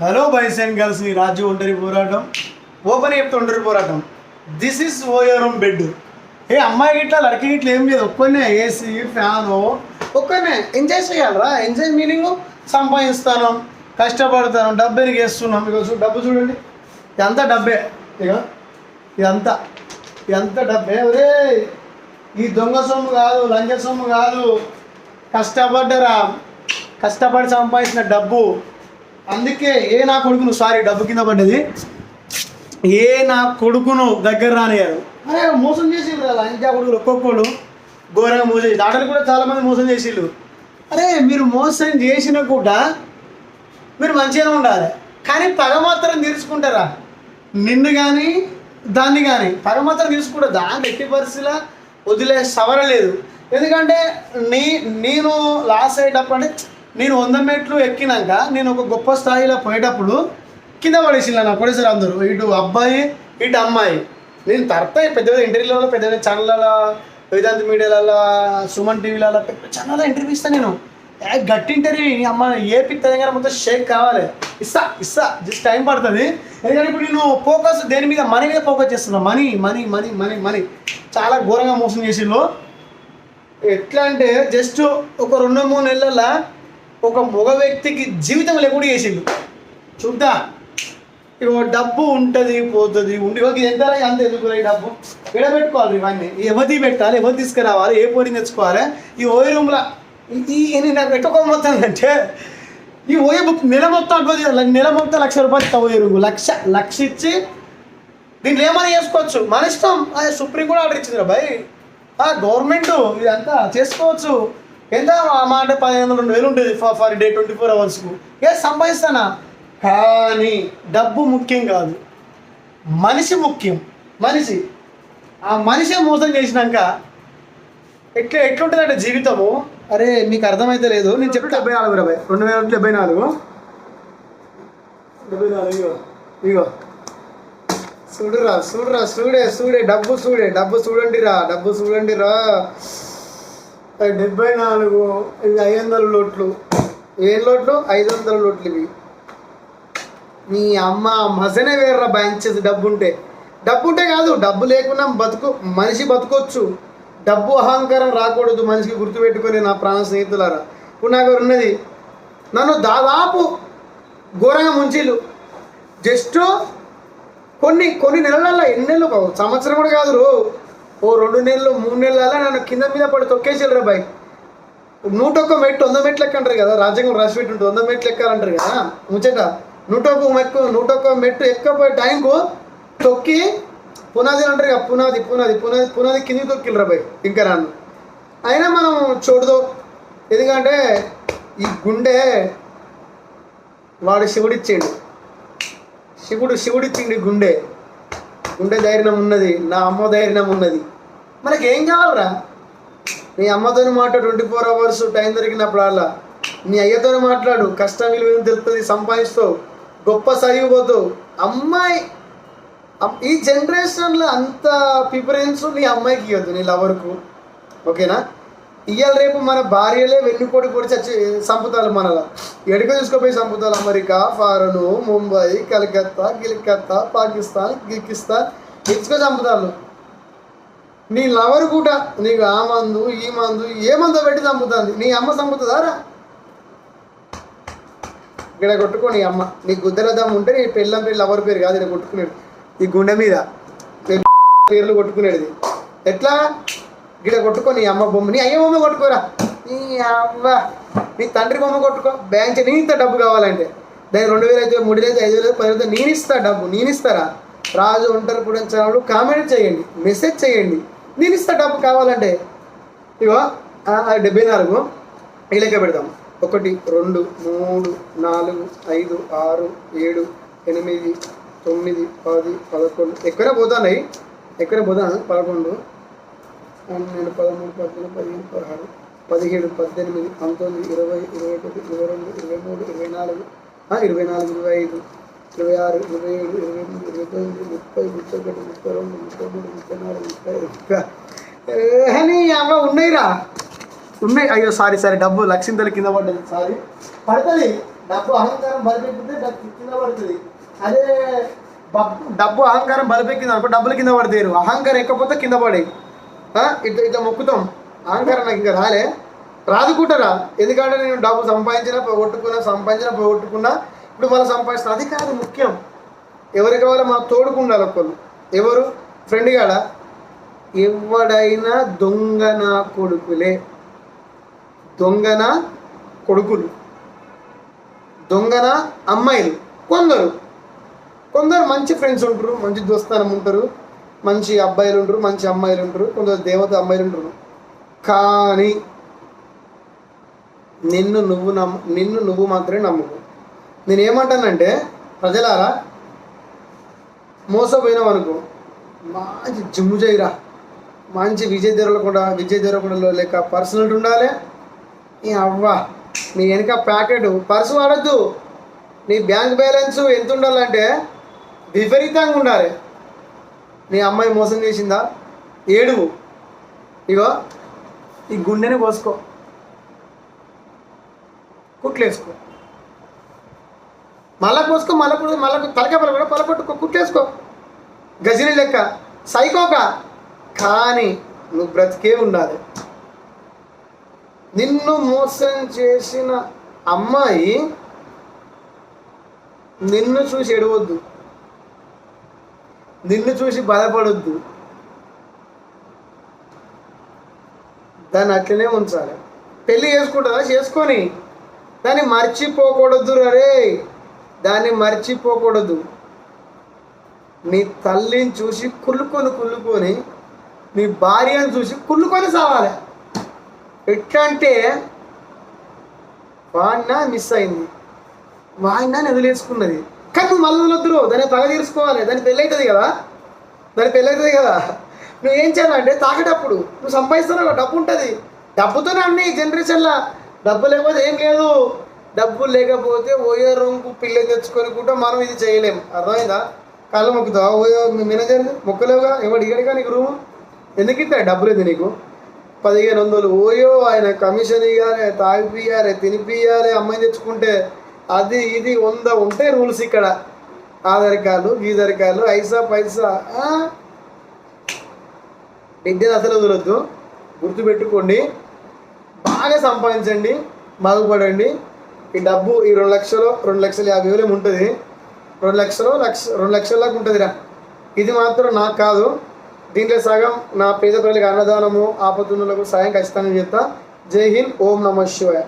Hello boys and girls ఈ రాజ్యం ఒంటరి పోరాటం. ఓపెన్ చెప్తే ఒంటరి పోరాటం. This is OYO room bed ఏ అమ్మాయి గిట్లా లడకి గిట్లా ఏం లేదు. ఒక్కనే ఏసీ ఫ్యాను ఒక్కనే ఎంజాయ్ చేయాలరా? ఎంజాయ్ మీనింగ్ సంపాదిస్తాను కష్టపడతాను డబ్బు ఎరిగేస్తున్నాం. ఇక డబ్బు చూడండి. ఇదంతా డబ్బే? ఇక ఇదంతా. ఇదంతా డబ్బే? ఒరే ఈ దొంగ సొమ్ము కాదు లంచ సొమ్ము కాదు. కష్టపడ్డరా? కష్టపడి సంపాదించిన డబ్బు. అందుకే ఏ నా కొడుకును సారీ డబ్బు కింద పడ్డది. ఏ నా కొడుకును దగ్గర రానియారు అరే మోసం చేసిండ్రు కదా లంచా కొడుకులు ఒక్కొక్కడు ఘోరంగా మోసం చేసి ఆటలు కూడా చాలామంది మోసం చేసిండ్రు అరే మీరు మోసం చేసిన కూడా మీరు మంచిగానే ఉండాలి. కానీ పగ మాత్రం తీర్చుకుంటారా నిన్ను కానీ దాన్ని కానీ పగ మాత్రం తీసుకుంటా దాన్ని ఎట్టి పరిస్థితిలో వదిలే సవరలేదు ఎందుకంటే నీ నేను లాస్ అయ్యేటప్పుడు అంటే నేను వంద మెట్లు ఎక్కినాక నేను ఒక గొప్ప స్థాయిలో పోయేటప్పుడు కింద పడేసిండు నా కొడేసారు అందరూ. ఇటు అబ్బాయి ఇటు అమ్మాయి. నేను తర్వాత పెద్ద పెద్ద ఇంటర్వ్యూలలో పెద్ద పెద్ద ఛానళ్ళ వేదాంత మీడియాలలో సుమన్ టీవీలలో పెద్ద ఛానల్లో ఇంటర్వ్యూ ఇస్తాను నేను. ఏ గట్టి ఇంటర్వ్యూ నీ అమ్మ ఏ పిక్ తెలంగాణ మొత్తం షేక్ కావాలి. ఇస్తా ఇస్తా జస్ట్ టైం పడుతుంది. ఎందుకంటే ఇప్పుడు నేను ఫోకస్ దేని మీద మనీ మీద ఫోకస్ చేస్తున్నా. Money money money money money. చాలా ఘోరంగా మోసం చేసిండ్రు ఎట్లా అంటే జస్ట్ ఒక రెండు మూడు నెలల ఒక మగ వ్యక్తికి జీవితం లేకుండా చేసిండు. చూద్దా? ఇక డబ్బు ఉంటుంది పోతుంది ఉండి ఒక ఎంత అంత ఎందుకు డబ్బు? విడబెట్టుకోవాలి ఇవన్నీ ఎవరి పెట్టాలి ఎవరు తీసుకురావాలి ఏ పోటీ తెచ్చుకోవాలి? ఈ ఓయి రూమ్లో ఈ నాకు పెట్టుకోబోతుందంటే ఈ ఓయ బుక్ నెల మొత్తం నెల మొత్తం లక్ష రూపాయలు ఇస్తా రూమ్ లక్ష లక్ష ఇచ్చి దీంట్లో ఏమైనా చేసుకోవచ్చు. మన ఇష్టం. అదే సుప్రీం కూడా ఆర్డర్ ఇచ్చింది ఆ గవర్నమెంట్ ఇదంతా చేసుకోవచ్చు. ఎంత ఆ మాట పదిహేను వందలు రెండు వేలు ఉంటుంది per per day twenty four అవర్స్కు ఏ సంపాదిస్తానా? కానీ డబ్బు ముఖ్యం కాదు. మనిషి ముఖ్యం. మనిషి. ఆ మనిషి మోసం చేసినాక ఎట్లా ఎట్లుంటుందంటే జీవితము? అరే మీకు అర్థమైతే లేదు. నేను చెప్తే. డెబ్బై నాలుగు ఇరవై రెండు వేల డెబ్బై నాలుగు. డెబ్బై నాలుగు ఇగో ఇగో. చూడురా చూడురా చూడే చూడే. డబ్బు చూడే డబ్బు చూడండి రా డబ్బు చూడండి రా డెబ్బై నాలుగు ఇవి ఐదు వందల లోట్లు. ఏ లోట్లు? ఐదు వందల లోట్లు ఇవి. నీ అమ్మ మజనే వేర్రా బ్యాంచెస్ డబ్బు ఉంటే డబ్బు ఉంటే కాదు డబ్బు లేకుండా బతుకు మనిషి బతుకోవచ్చు డబ్బు అహంకారం రాకూడదు మనిషికి గుర్తుపెట్టుకొని నా ప్రాణ స్నేహితులారా. ఇప్పుడు నాకు ఉన్నది. నన్ను దాదాపు ఘోరంగా ముంచిలు జస్ట్ కొన్ని కొన్ని నెలలలో ఎన్ని నెలలు సంవత్సరం కూడా కాదు రో. ఓ రెండు నెలలు మూడు నెలల నన్ను కింద మీద పడి తొక్కేసారు బాయ్. నూట ఒక్క మెట్టు వంద మెట్లు ఎక్క అంటారు కదా రాజ్యాంగం రాసి పెట్టి ఉంటుంది వంద మెట్లు ఎక్కాలంటారు కదా. ముచ్చట నూట ఒక్క మెట్టు నూట ఒక్క మెట్టు ఎక్కపోయే టైంకు తొక్కి పునాది అంటారు కదా పునాది పునాది పునాది పునాది కిందికి తొక్కిలరా బాయ్ ఇంకా రాను. అయినా మనం చూడదు. ఎందుకంటే ఈ గుండె వాడు శివుడిచ్చిండు. శివుడు శివుడిచ్చిండు ఈ గుండె. గుండె ధైర్యం ఉన్నది నా అమ్మ ధైర్యం ఉన్నది. మనకి ఏం కావాలరా? నీ అమ్మతో మాట్లాడు ట్వంటీ ఫోర్ అవర్స్ టైం దొరికినప్పుడు అలా. నీ అయ్యతో మాట్లాడు కష్టం విలువ తెలుస్తుంది సంపాదిస్తావు గొప్ప చదివిపోతావు అమ్మాయి ఈ జనరేషన్లో అంత ప్రిఫరెన్స్ నీ అమ్మాయికి ఇవ్వద్దు నీ లవర్కు. ఓకేనా? ఇవాళ రేపు మన భార్యలే వెన్నుకోడి పొడి చచ్చి సంపుతాలు మనలా. ఎడుక తీసుకుపోయి సంపుతాలు అమెరికా ఫారను ముంబై కలకత్తా గిలికత్తా పాకిస్తాన్ గిలికిస్తాన్ ఇచ్చుకో చంపుతారు. నీ లవర్ కూడా నీకు ఆ మందు ఈ మందు ఏ మందు పెట్టి చంపుతుంది? నీ అమ్మ చంపుతుందా? రా. ఇక్కడ కొట్టుకో నీ అమ్మ. నీ గుద్దల దమ్ము ఉంటే నీ పెళ్ళం పేరు లవర్ పేరు కాదు ఇక్కడ కొట్టుకునేది. ఈ గుండె మీద. పేర్లు కొట్టుకునేది. ఎట్లా? ఇక్కడ కొట్టుకో నీ అమ్మ బొమ్మ. నీ అయ్య బొమ్మ కొట్టుకోరా నీ అవ్వ. నీ తండ్రి బొమ్మ కొట్టుకో. బ్యాంక్ నీ ఇంత డబ్బు కావాలంటే. దాని రెండు వేలు అయితే మూడు వేలు అయితే ఐదు వేలు పది వేలు నేను ఇస్తా డబ్బు. నేను ఇస్తారా? రాజు ఒంటరి కూడా కామెంట్ చేయండి. మెసేజ్ చేయండి. నేను ఇస్తా డబ్బు కావాలంటే. ఇగో డెబ్బై నాలుగు ఈ లెక్క పెడదాం. ఒకటి రెండు మూడు నాలుగు ఐదు ఆరు ఏడు ఎనిమిది తొమ్మిది పది పదకొండు. ఎక్కడ పోతున్నాయి? ఎక్కడ పోతాను పదకొండు. పన్నెండు పదమూడు పద్దెనిమిది పదిహేను పదహారు పదిహేడు పద్దెనిమిది పంతొమ్మిది ఇరవై ఇరవై ఒకటి ఇరవై రెండు ఇరవై మూడు ఇరవై నాలుగు. ఇరవై నాలుగు ఇరవై ఐదు. ఇరవై ఆరు ఇరవై ఏడు ఇరవై ఎనిమిది ఇరవై తొమ్మిది ముప్పై ముప్పై ఒకటి ముప్పై రెండు ముప్పై మూడు ముప్పై నాలుగు ముప్పై ఐదు అని ఉన్నాయిరా? ఉన్నాయి. అయ్యో సారీ సారీ డబ్బు లక్షింతల కింద పడ్డది సారీ. పడుతుంది. డబ్బు అహంకారం బలిపెక్కితే డబ్బు కింద పడుతుంది. అదే డబ్బు అహంకారం బలిపెక్కింది అనుకో డబ్బులు కింద పడతారు. అహంకారం ఎక్కపోతే కింద పడే. ఇట్లా ఇట్లా మొక్కుతాం. అహంకారం నాకు ఇంకా రాలే. రాదుకుంటారా? ఎందుకంటే నేను డబ్బు సంపాదించినా పోగొట్టుకున్నా సంపాదించినా పోగొట్టుకున్నా ఇప్పుడు మళ్ళీ సంపాదిస్తున్నా అది కాదు ముఖ్యం. ఎవరి కావాలో మా తోడుకుండాలి ఒకళ్ళు. ఎవరు? ఫ్రెండ్ కాడ? ఎవడైనా దొంగ నా కొడుకులే. దొంగన కొడుకులు. దొంగన అమ్మాయిలు. కొందరు. కొందరు మంచి ఫ్రెండ్స్ ఉంటారు మంచి దోస్తానం ఉంటారు మంచి అబ్బాయిలు ఉంటారు మంచి అమ్మాయిలు ఉంటారు కొందరు దేవత అమ్మాయిలు ఉంటారు. కానీ నిన్ను నువ్వు నమ్ము నిన్ను నువ్వు మాత్రమే నమ్ముకో. నేను ఏమంటానంటే ప్రజలారా మోసపోయినాం అనుకో మంచి జిమ్ము చేయరా. మంచి విజయ్ దేవరకొండ విజయ దేవరకొండలో లేక పర్సనల్ ఉండాలి. ఈ అవ్వ నీ వెనక ప్యాకెట్ పర్సు వాడద్దు. నీ బ్యాంక్ బ్యాలెన్స్ ఎంత ఉండాలంటే విపరీతంగా ఉండాలి. నీ అమ్మాయి మోసం చేసిందా? ఏడువు. ఇగో ఈ గుండెని కోసుకో. కుట్లేసుకో. మళ్ళా పోసుకో మళ్ళా కూడా మళ్ళా తలకాయ పల కూడా కుట్టేసుకో. కుట్లేసుకో గజిని లెక్క. సైకోక కానీ నువ్వు బ్రతికే ఉండాలి. నిన్ను మోసం చేసిన అమ్మాయి నిన్ను చూసి ఎడవద్దు నిన్ను చూసి బాధపడొద్దు. దాన్ని అట్లనే ఉంచాలి. పెళ్ళి చేసుకుంటుందా చేసుకొని. దాన్ని మర్చిపోకూడదు రే దాన్ని మర్చిపోకూడదు. నీ తల్లిని చూసి కుళ్ళుకొని కుళ్ళుకొని నీ భార్యను చూసి కుళ్ళుకొని సావాలి. ఎట్లా అంటే వాడిన మిస్ అయింది. వాడినా వదిలేసుకున్నది కానీ నువ్వు మళ్ళీ వద్దురు దాన్ని తగ తీర్చుకోవాలి దాని పెళ్ళి అవుతుంది కదా? దాని పెళ్ళి అవుతుంది కదా? నువ్వు ఏం చేయాలంటే తాగేటప్పుడు నువ్వు సంపాదిస్తున్నావు డబ్బు ఉంటుంది. డబ్బుతోనే అన్ని జనరేషన్లో డబ్బు లేకపోతే ఏం లేదు. డబ్బు లేకపోతే ఓయో రంగు పిల్లని తెచ్చుకొని కూడా మనం ఇది చేయలేం. అర్థమైందా? కళ్ళు మొక్కుతావా? OYO manager మొక్కలేవుగా? ఎవడు ఇగడిగా నీకు రూము? ఎందుకు ఇస్తాడు డబ్బు లేదు నీకు? పదిహేను వందలు. ఓయో ఆయన కమిషన్ ఇవ్వాలి తాగిపియాలి తినిపియాలి అమ్మాయి తెచ్చుకుంటే అది ఇది వంద ఉంటే రూల్స్ ఇక్కడ. ఆధార్ కార్డు గీజర్ కార్డు ఐసా పైసా ఆ? విద్యను అసలు వదలొద్దు. గుర్తుపెట్టుకోండి. బాగా సంపాదించండి బాగుపడండి. ఈ డబ్బు ఈ రెండు లక్షలు రెండు లక్షల యాభై వేలు ఉంటుంది? రెండు లక్షలు లక్ష రెండు లక్షల దాకా ఉంటుందిరా. ఇది మాత్రం నాకు కాదు. దీంట్లో సగం నా పేద ప్రజలకు అన్నదానము ఆపతున్నలకు సాయం ఖచ్చితంగా చేస్తా. జై హింద్ ఓం నమ శివాయ.